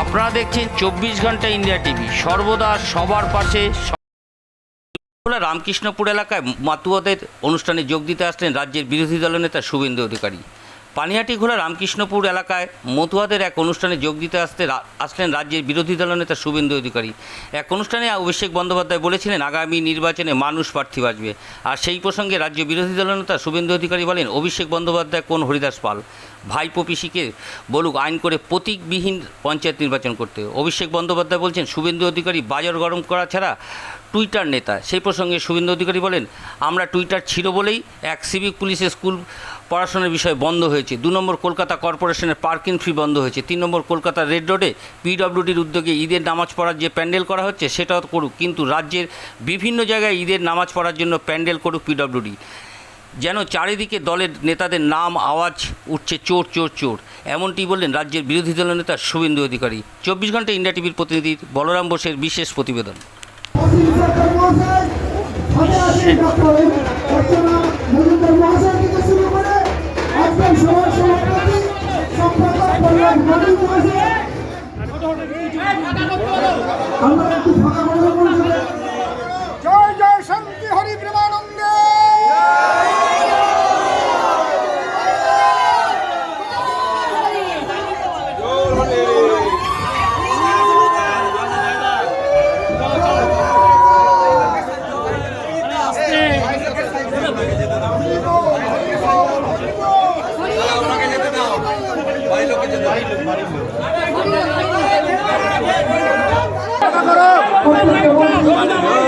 আপনারা দেখছেন চব্বিশ ঘণ্টা ইন্ডিয়া টিভি। সর্বদা সবার পাশে রামকৃষ্ণপুর এলাকায় মাতুয়াদের অনুষ্ঠানে যোগ দিতে আসলেন রাজ্যের বিরোধী দলনেতা শুভেন্দু অধিকারী। পানিহাটি ঘোলা রামকৃষ্ণপুর এলাকায় মতুয়াদের এক অনুষ্ঠানে যোগ দিতে আসতে আসলেন রাজ্যের বিরোধী দলনেতা শুভেন্দু অধিকারী। এক অনুষ্ঠানে অভিষেক বন্দ্যোপাধ্যায় বলেছিলেন, আগামী নির্বাচনে মানুষ প্রার্থী বাঁচবে আর সেই প্রসঙ্গে রাজ্য বিরোধী দলনেতা শুভেন্দু অধিকারী বলেন, অভিষেক বন্দ্যোপাধ্যায় কোন হরিদাস পাল? ভাইপো পিসিকে বলুক আইন করে প্রতীকবিহীন পঞ্চায়েত নির্বাচন করতে। অভিষেক বন্দ্যোপাধ্যায় বলছেন, শুভেন্দু অধিকারী বাজার গরম করা ছাড়া টুইটার নেতা। সেই প্রসঙ্গে শুভেন্দু অধিকারী বলেন, আমরা টুইটার ছিল বলেই এক সিভিক পুলিশের স্কুল পড়াশোনার বিষয় বন্ধ হয়েছে। দু নম্বর কলকাতা কর্পোরেশনের পার্কিং ফি বন্ধ হয়েছে। তিন নম্বর কলকাতা রেড রোডে পিডব্লিউডির উদ্যোগে ঈদের নামাজ পড়ার যে প্যান্ডেল করা হচ্ছে, সেটাও করুক। কিন্তু রাজ্যের বিভিন্ন জায়গায় ঈদের নামাজ পড়ার জন্য প্যান্ডেল করুক পিডব্লিউডি যেন চারিদিকে দলের নেতাদের নাম, আওয়াজ উঠছে চোর চোর চোর। এমনটি বললেন রাজ্যের বিরোধী দলের নেতা শুভেন্দু অধিকারী। চব্বিশ ঘণ্টা ইন্ডিয়া টিভির প্রতিনিধি বলরাম বোসের বিশেষ প্রতিবেদন। অফিসার মহাশয় সাথে আছেন ডক্টর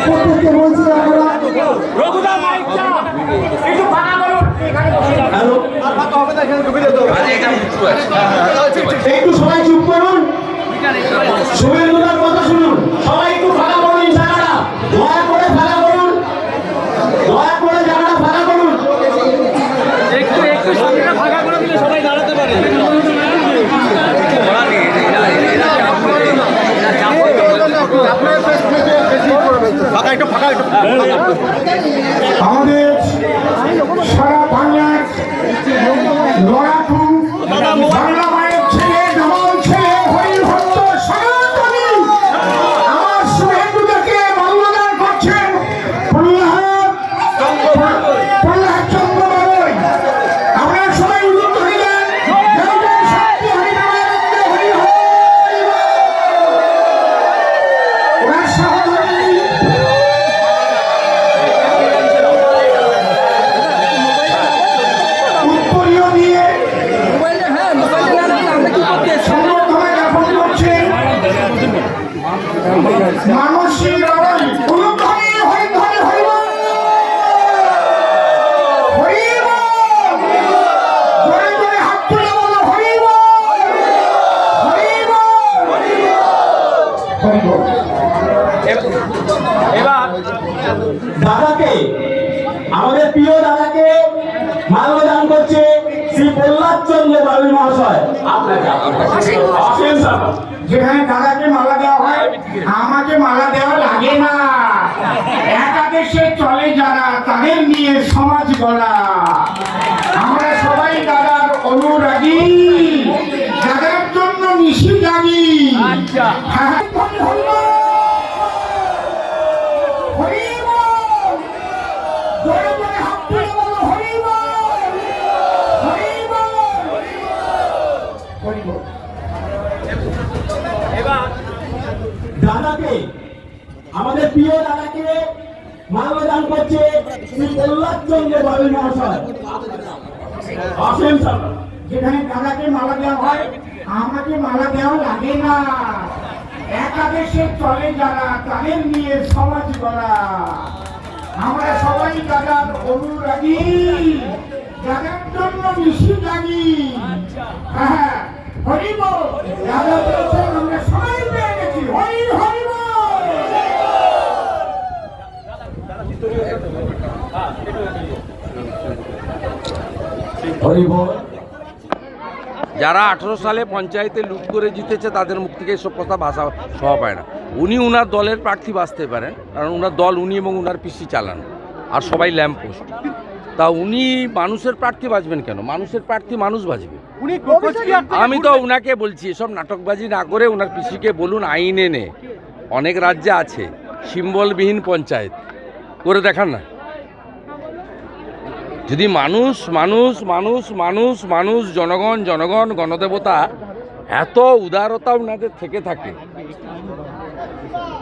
প্রত্যেককে বলছি আমরা একটু ছেলে হরিব দাদাকে আমাদের প্রিয় দাদাকে মাল্যদান করছে শ্রী প্রহ্লাদ চন্দ্র বাবু মহাশয়। আপনাকে যেখানে দাদাকে মালা আমাকে মালা দেওয়া লাগে না। একাদেশে চলে যারা তাদের নিয়ে সমাজ গড়া। আমরা সবাই দাদার অনুরাগী। দাদার জন্য মিশি জানি হ্যাঁ, হরি বল। হরি বল। জোরে জোরে হাত তুলে বলো, হরি বল। হরি বল। হরি বল। দাদাকে আমাদের প্রিয় দাদাকে মাল্যদান করছে শ্রী প্রহ্লাদ চন্দ্র বাবু মহাশয়। যেখানে দাদাকে মালা দেওয়া হয়, আমাকে মালা দেওয়া লাগে না। একাদেশে চলে যারা, তাদের নিয়ে সমাজ গড়া। আমরা সবাই দাদার অনুরাগী, দাদার জন্য মিশি জানি হ্যাঁ হরিব, দাদা বলছেন আমরা সবাই পেয়ে গেছি হরি হরিব হরি বল যারা আঠেরো সালে পঞ্চায়েতে লুট করে জিতেছে তাদের মুখ থেকে এসব কথা ভাষা শোভা পায় না। উনি উনার দলের প্রার্থী বাঁচতে পারেন কারণ উনার দল উনি এবং উনার পিসি চালান আর সবাই ল্যাম্প পোস্ট। তা উনি মানুষের প্রার্থী বাজবেন কেন? মানুষের প্রার্থী মানুষ বাজবে উনি আমি তো উনাকে বলছি এসব নাটকবাজি না করে ওনার পিসিকে বলুন আইন এনে। অনেক রাজ্যে আছে সিম্বলবিহীন পঞ্চায়েত। করে দেখান না। যদি মানুষ মানুষ মানুষ মানুষ মানুষ, জনগণ জনগণ, গণদেবতা এত উদারতা ওনাদের থেকে থাকে।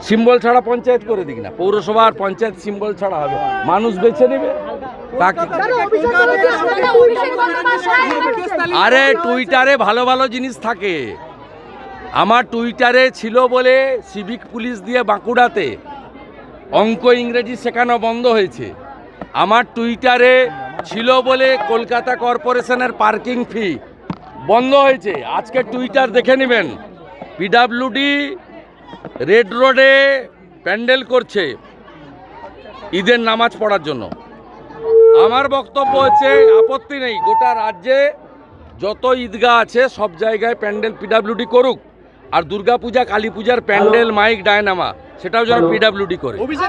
সিম্বল ছাড়া পঞ্চায়েত করে দিক না, পৌরসভার পঞ্চায়েত সিম্বল ছাড়া হবে। মানুষ বেছে নেবে আরে টুইটারে ভালো ভালো জিনিস থাকে। আমার টুইটারে ছিল বলে সিভিক পুলিশ দিয়ে বাঁকুড়াতে অঙ্ক ইংরেজি শেখানো বন্ধ হয়েছে। আমার টুইটারে ছিল বলে কলকাতা কর্পোরেশনের পার্কিং ফি। বন্ধ হয়েছে। আজকে টুইটার দেখে নেবেন। পিডাব্লিউডি রেড রোডে প্যান্ডেল করছে ঈদের নামাজ পড়ার জন্য। আমার বক্তব্য হচ্ছে আপত্তি নেই। গোটা রাজ্যে যত ঈদগাহ আছে সব জায়গায় প্যান্ডেল পিডাব্লিউডি করুক। আর দুর্গাপূজা কালী পূজার প্যান্ডেল মাইক ডায়নামা। সেটাও যেন পিডাব্লিউডি করে। অভিষেক